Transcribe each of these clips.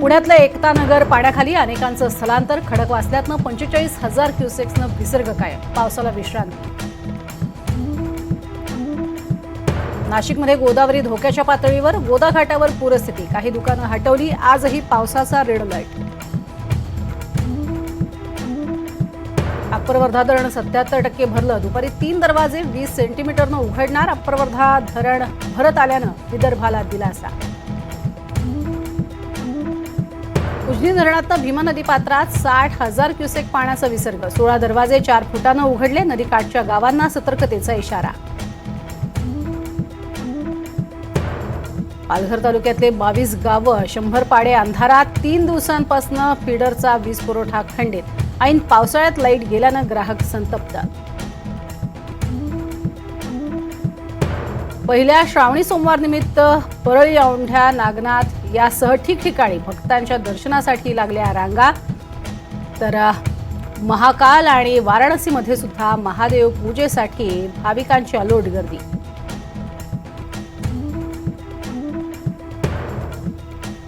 पुण्यातलं एकता नगर पाण्याखाली अनेकांचं स्थलांतर खडक वाचल्यातनं पंचेचाळीस हजार क्युसेक्सनं विसर्ग कायम. पावसाला विश्रांती. नाशिकमध्ये गोदावरी धोक्याच्या पातळीवर गोदा घाटावर पूरस्थिती. काही दुकानं हटवली आजही पावसाचा रेड अलर्ट. अप्परवर्धा धरण सत्याहत्तर टक्के भरलं. दुपारी तीन दरवाजे वीस सेंटीमीटरनं उघडणार अप्परवर्धा धरण भरत आल्यानं विदर्भाला दिलासा. उजनी धरणातनं भीमा नदी पात्रात साठ हजार क्युसेक पाण्याचा विसर्ग. सोळा दरवाजे चार फुटानं उघडले नदीकाठच्या गावांना सतर्कतेचा इशारा. पालघर तालुक्यातले बावीस गावं शंभर पाडे अंधारात तीन दिवसांपासून फिडरचा वीज पुरवठा खंडित. ऐन पावसाळ्यात लाइट गेल्यानं ग्राहक संतप्त. पहिल्या श्रावणी सोमवार निमित्त परळी औंढ्या नागनाथ यासह ठिकठिकाणी भक्तांच्या दर्शनासाठी लागल्या रांगा. तर महाकाल आणि वाराणसीमध्ये सुद्धा महादेव पूजेसाठी भाविकांची अलोट गर्दी.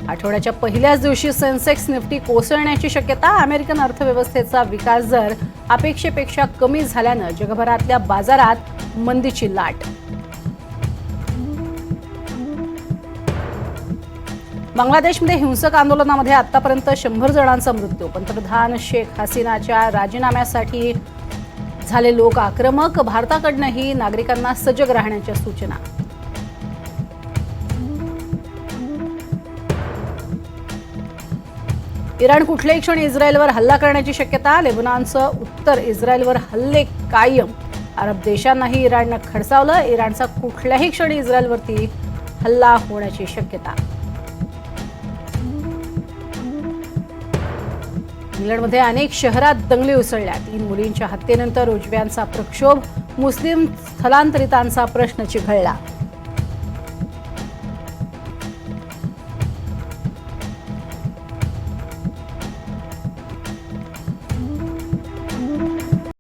आठवड्याच्या पहिल्याच दिवशी सेन्सेक्स निफ्टी कोसळण्याची शक्यता अमेरिकन अर्थव्यवस्थेचा विकास दर अपेक्षेपेक्षा कमी झाल्यानं जगभरातल्या बाजारात मंदीची लाट. बांगलादेशमध्ये हिंसक आंदोलनामध्ये आतापर्यंत शंभर जणांचा मृत्यू. पंतप्रधान शेख हसीनाच्या राजीनाम्यासाठी झाले लोक आक्रमक. भारताकडनंही नागरिकांना सजग राहण्याच्या सूचना. इराण कुठल्याही क्षणी इस्रायलवर हल्ला करण्याची शक्यता लेबनॉनचं उत्तर इस्रायलवर हल्ले कायम. अरब देशांनाही इराणनं खडसावलं. इराणचा कुठल्याही क्षणी इस्रायलवरती हल्ला होण्याची शक्यता. इंग्लंडमध्ये अनेक शहरात दंगली उसळल्या तीन मुलींच्या हत्येनंतर उजव्यांचा प्रक्षोभ मुस्लिम स्थलांतरितांचा प्रश्न चिघळला